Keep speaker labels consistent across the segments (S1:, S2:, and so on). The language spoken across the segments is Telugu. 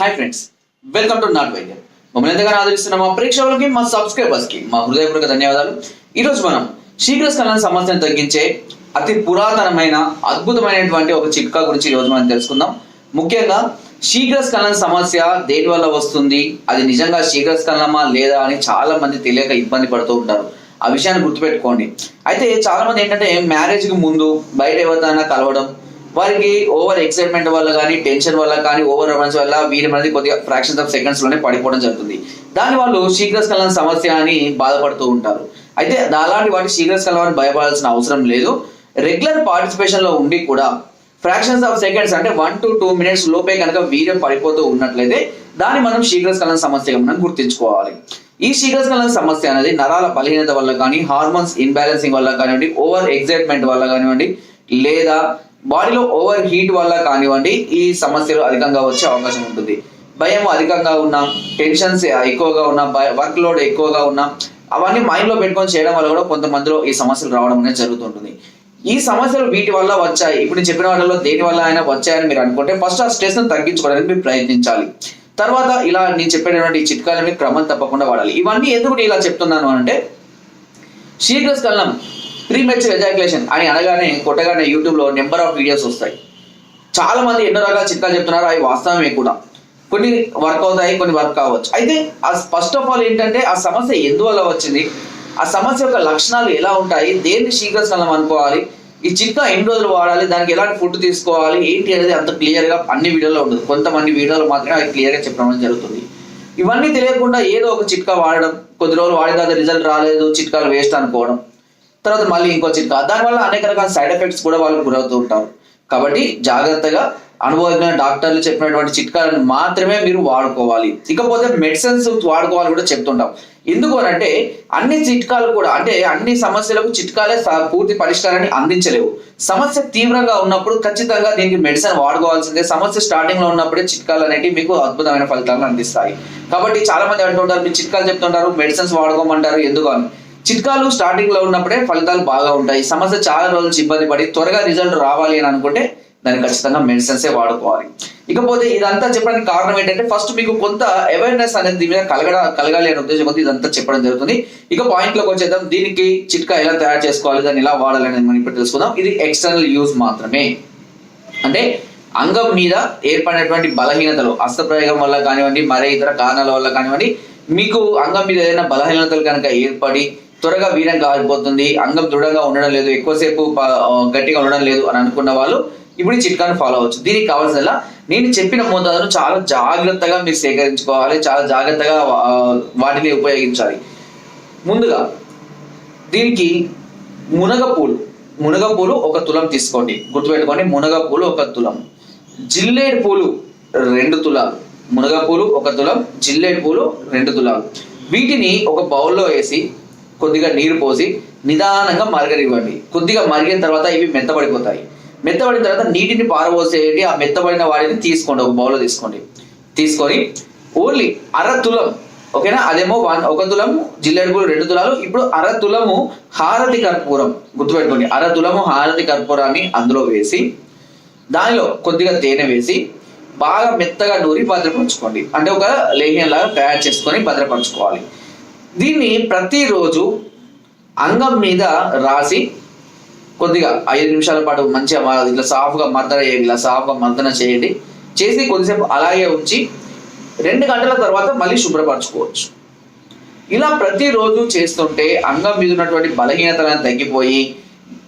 S1: హాయ్ ఫ్రెండ్స్ వెల్కమ్ టు నాట్ వైద్యం మమ్మల్ని ఎంతగానో ఆదరిస్తున్న మా ప్రేక్షకులకి మా సబ్స్క్రైబర్స్కి మా హృదయపూర్వక ధన్యవాదాలు. ఈ రోజు మనం శీఘ్రస్కలన సమస్యను తగ్గించే అతి పురాతనమైన అద్భుతమైనటువంటి ఒక చిట్కా గురించి ఈ రోజు మనం తెలుసుకుందాం. ముఖ్యంగా శీఘ్రస్కలన సమస్య దేని వల్ల వస్తుంది? అది నిజంగా శీఘ్రస్కలనమా లేదా అని చాలా మంది తెలియక ఇబ్బంది పడుతూ ఉంటారు. ఆ విషయాన్ని గుర్తుపెట్టుకోండి. అయితే చాలా మంది ఏంటంటే మ్యారేజ్కి ముందు బయట ఎవరిదైనా కలవడం వారికి ఓవర్ ఎక్సైట్మెంట్ వల్ల కానీ టెన్షన్ వల్ల కానీ ఓవర్ రొమాన్స్ వల్ల వీరి మనది కొద్దిగా ఫ్రాక్షన్స్ ఆఫ్ సెకండ్స్లోనే పడిపోవడం జరుగుతుంది. దాని వాళ్ళు శీఘ్రస్కలన సమస్య అని బాధపడుతూ ఉంటారు. అయితే అలాంటి వాటి శీఘ్రస్కలనం అని భయపడాల్సిన అవసరం లేదు. రెగ్యులర్ పార్టిసిపేషన్లో ఉండి కూడా ఫ్రాక్షన్స్ ఆఫ్ సెకండ్స్ అంటే వన్ టు టూ మినిట్స్ లోపే కనుక వీర్యం పడిపోతూ ఉన్నట్లయితే దాన్ని మనం శీఘ్రస్కలన సమస్యగా మనం గుర్తించుకోవాలి. ఈ శీఘ్రస్కలన సమస్య అనేది నరాల బలహీనత వల్ల కానీ హార్మోన్స్ ఇన్బ్యాలెన్సింగ్ వల్ల కానివ్వండి ఓవర్ ఎగ్జైట్మెంట్ వల్ల కానివ్వండి లేదా బాడీలో ఓవర్ హీట్ వల్ల కానివ్వండి ఈ సమస్యలు అధికంగా వచ్చే అవకాశం ఉంటుంది. భయం అధికంగా ఉన్నా టెన్షన్స్ ఎక్కువగా ఉన్నా వర్క్ లోడ్ ఎక్కువగా ఉన్నా అవన్నీ మైండ్లో పెట్టుకొని చేయడం వల్ల కూడా కొంతమందిలో ఈ సమస్యలు రావడం అనేది జరుగుతుంటుంది. ఈ సమస్యలు వీటి వల్ల వచ్చాయి. ఇప్పుడు నేను చెప్పిన వాళ్ళలో దేని వల్ల అయినా వచ్చాయని మీరు అనుకుంటే ఫస్ట్ ఆ స్ట్రెస్ను తగ్గించుకోవడానికి మీరు ప్రయత్నించాలి. తర్వాత ఇలా నేను చెప్పినటువంటి చిట్కాలని క్రమం తప్పకుండా వాడాలి. ఇవన్నీ ఎందుకు నేను ఇలా చెప్తున్నాను అంటే శీఘ్రస్కలనం ప్రీ మెచ్యూర్ ఎజాక్యులేషన్ అని అనగానే కొట్టగానే యూట్యూబ్లో నెంబర్ ఆఫ్ వీడియోస్ వస్తాయి. చాలా మంది ఎన్నో రకాల చిట్కాలు చెప్తున్నారు అవి వాస్తవమే కూడా. కొన్ని వర్క్ అవుతాయి కొన్ని వర్క్ కావచ్చు. అయితే ఆ ఫస్ట్ ఆఫ్ ఆల్ ఏంటంటే ఆ సమస్య ఎందువల్ల వచ్చింది? ఆ సమస్య యొక్క లక్షణాలు ఎలా ఉంటాయి? దేన్ని శీఘ్రస్థలం అనుకోవాలి? ఈ చిట్కా ఎన్ని రోజులు వాడాలి? దానికి ఎలాంటి ఫుడ్ తీసుకోవాలి? ఏంటి అనేది అంత క్లియర్గా అన్ని వీడియోలో ఉండదు. కొంతమంది వీడియోలో మాత్రమే అది క్లియర్గా చెప్పడం జరుగుతుంది. ఇవన్నీ తెలియకుండా ఏదో ఒక చిట్కా వాడడం కొద్ది రోజులు వాడిన తర్వాత రిజల్ట్ రాలేదు చిట్కాలు వేస్ట్ అనుకోవడం. తర్వాత మళ్ళీ ఇంకో చిట్కా దానివల్ల అనేక రకాల సైడ్ ఎఫెక్ట్స్ కూడా వాళ్ళు గురవుతూ ఉంటారు. కాబట్టి జాగ్రత్తగా అనుభవజ్ఞ డాక్టర్లు చెప్పినటువంటి చిట్కాలను మాత్రమే మీరు వాడుకోవాలి. ఇకపోతే మెడిసిన్స్ వాడుకోవాలి కూడా చెప్తుంటాం. ఎందుకు అని అంటే అన్ని చిట్కాలు కూడా అంటే అన్ని సమస్యలకు చిట్కాలే పూర్తి పరిష్కారాన్ని అందించలేవు. సమస్య తీవ్రంగా ఉన్నప్పుడు ఖచ్చితంగా దీనికి మెడిసిన్ వాడుకోవాల్సిందే. సమస్య స్టార్టింగ్లో ఉన్నప్పుడే చిట్కాలు అనేవి మీకు అద్భుతమైన ఫలితాలను అందిస్తాయి. కాబట్టి చాలా మంది అంటుంటారు మీరు చిట్కాలు చెప్తుంటారు మెడిసిన్స్ వాడుకోమంటారు ఎందుకు? అని. చిట్కాలు స్టార్టింగ్లో ఉన్నప్పుడే ఫలితాలు బాగా ఉంటాయి. సమస్య చాలా రోజులు ఇబ్బంది పడి త్వరగా రిజల్ట్ రావాలి అని అనుకుంటే దాన్ని ఖచ్చితంగా మెడిసిన్సే వాడుకోవాలి. ఇకపోతే ఇదంతా చెప్పడానికి కారణం ఏంటంటే ఫస్ట్ మీకు కొంత అవేర్నెస్ అనేది దీని మీద కలగడ కలగాలి అనే ఉద్దేశంతో ఇదంతా చెప్పడం జరుగుతుంది. ఇక పాయింట్లోకి వచ్చేద్దాం. దీనికి చిట్కా ఎలా తయారు చేసుకోవాలి దాన్ని ఎలా వాడాలి అనేది మనం ఇప్పుడు తెలుసుకుందాం. ఇది ఎక్స్టర్నల్ యూజ్ మాత్రమే. అంటే అంగం మీద ఏర్పడినటువంటి బలహీనతలు హస్తప్రయోగం వల్ల కానివ్వండి మరే ఇతర కారణాల వల్ల కానివ్వండి మీకు అంగం మీద ఏదైనా బలహీనతలు కనుక ఏర్పడి త్వరగా వీరం కాలిపోతుంది అంగం దృఢంగా ఉండడం లేదు ఎక్కువసేపు గట్టిగా ఉండడం లేదు అని అనుకున్న వాళ్ళు ఇప్పుడు ఈ చిట్కాను ఫాలో అవ్వచ్చు. దీనికి కావాల్సిన నేను చెప్పిన మోతాదును చాలా జాగ్రత్తగా మీరు సేకరించుకోవాలి చాలా జాగ్రత్తగా వాటిని ఉపయోగించాలి. ముందుగా దీనికి మునగపూలు మునగపూలు ఒక తులం తీసుకోండి. గుర్తుపెట్టుకోండి మునగపూలు ఒక తులం. జిల్లేడు పూలు రెండు తులాలు. మునగపూలు ఒక తులం జిల్లేడు పూలు రెండు తులాలు. వీటిని ఒక బౌల్లో వేసి కొద్దిగా నీరు పోసి నిదానంగా మరగనివ్వండి. కొద్దిగా మరిగిన తర్వాత ఇవి మెత్తబడిపోతాయి. మెత్తబడిన తర్వాత నీటిని పారబోసేయండి. ఆ మెత్తబడిన వాటిని తీసుకోండి. ఒక బౌల్లో తీసుకోండి. తీసుకొని ఓన్లీ అర తులం ఓకేనా? అదేమో వన్ ఒక తులము జిల్లేడు రెండు తులాలు. ఇప్పుడు అర తులము హారతి కర్పూరం గుర్తుపెట్టుకోండి. అర తులము హారతి కర్పూరాన్ని అందులో వేసి దానిలో కొద్దిగా తేనె వేసి బాగా మెత్తగా నూరి భద్రపరచుకోండి. అంటే ఒక లేహ్యం లాగా తయారు చేసుకొని భద్రపరచుకోవాలి. దీన్ని ప్రతిరోజు అంగం మీద రాసి కొద్దిగా ఐదు నిమిషాల పాటు మంచిగా ఇట్లా సాఫ్గా మర్దన చేయండి ఇలా సాఫ్గా మర్దన చేయండి. చేసి కొద్దిసేపు అలాగే ఉంచి రెండు గంటల తర్వాత మళ్ళీ శుభ్రపరచుకోవచ్చు. ఇలా ప్రతిరోజు చేస్తుంటే అంగం మీద ఉన్నటువంటి బలహీనతలను తగ్గిపోయి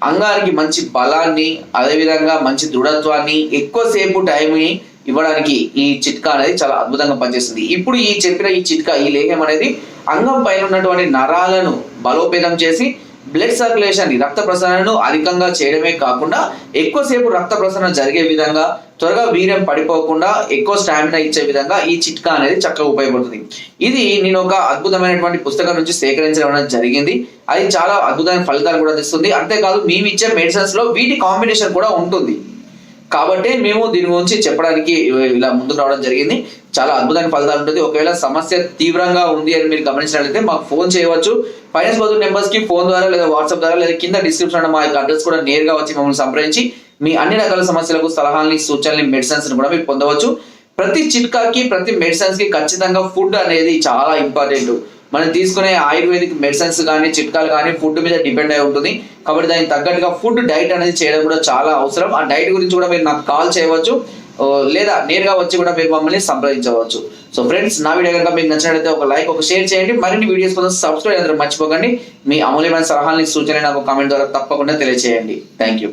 S1: అంగానికి మంచి బలాన్ని అదేవిధంగా మంచి దృఢత్వాన్ని ఎక్కువసేపు టైంని ఇవ్వడానికి ఈ చిట్కా అనేది చాలా అద్భుతంగా పనిచేస్తుంది. ఇప్పుడు ఈ చెప్పిన ఈ చిట్కా ఈ లేహ్యం అనేది అంగం పైన ఉన్నటువంటి నరాలను బలోపేతం చేసి బ్లడ్ సర్క్యులేషన్ రక్త ప్రసరణను అధికంగా చేయడమే కాకుండా ఎక్కువసేపు రక్త ప్రసరణ జరిగే విధంగా త్వరగా వీర్యం పడిపోకుండా ఎక్కువ స్టామినా ఇచ్చే విధంగా ఈ చిట్కా అనేది చక్కగా ఉపయోగపడుతుంది. ఇది నేను ఒక అద్భుతమైనటువంటి పుస్తకం నుంచి సేకరించడం జరిగింది. అది చాలా అద్భుతమైన ఫలితాలు కూడా తెస్తుంది అంతేకాదు మేము ఇచ్చే మెడిసిన్స్లో వీటి కాంబినేషన్ కూడా ఉంటుంది. కాబట్టి మేము దీని గురించి చెప్పడానికి ఇలా ముందుకు రావడం జరిగింది. చాలా అద్భుతమైన ఫలితాలు ఉంటుంది. ఒకవేళ సమస్య తీవ్రంగా ఉంది అని మీరు గమనించినట్లయితే మాకు ఫోన్ చేయవచ్చు. ఫైనాన్స్ బదులు నెంబర్స్కి ఫోన్ ద్వారా లేదా వాట్సాప్ ద్వారా లేదా కింద డిస్క్రిప్షన్ మా యొక్క అడ్రస్ కూడా నేరుగా వచ్చి మమ్మల్ని సంప్రదించి మీ అన్ని రకాల సమస్యలకు సలహాలని సూచనలు మెడిసిన్స్ కూడా మీరు పొందవచ్చు. ప్రతి చిట్కాకి ప్రతి మెడిసిన్స్కి ఖచ్చితంగా ఫుడ్ అనేది చాలా ఇంపార్టెంట్ మనం తీసుకునే ఆయుర్వేదిక్ మెడిసిన్స్ కానీ చిట్కాలు కానీ ఫుడ్ మీద డిపెండ్ అయి ఉంటుంది. కాబట్టి దానికి తగ్గట్టుగా ఫుడ్ డైట్ అనేది చేయడం కూడా చాలా అవసరం. ఆ డైట్ గురించి కూడా మీరు నాకు కాల్ చేయవచ్చు. లేదా నేరుగా వచ్చి కూడా మీరు మమ్మల్ని సంప్రదించవచ్చు. సో ఫ్రెండ్స్ నా వీడియో కనుక మీకు నచ్చినట్లయితే ఒక లైక్ ఒక షేర్ చేయండి. మరిన్ని వీడియోస్ కోసం సబ్స్క్రైబ్ అందరూ మర్చిపోకండి. మీ అమూల్యమైన సలహాలని సూచనలు నాకు కామెంట్ ద్వారా తప్పకుండా తెలియజేయండి థ్యాంక్ యూ.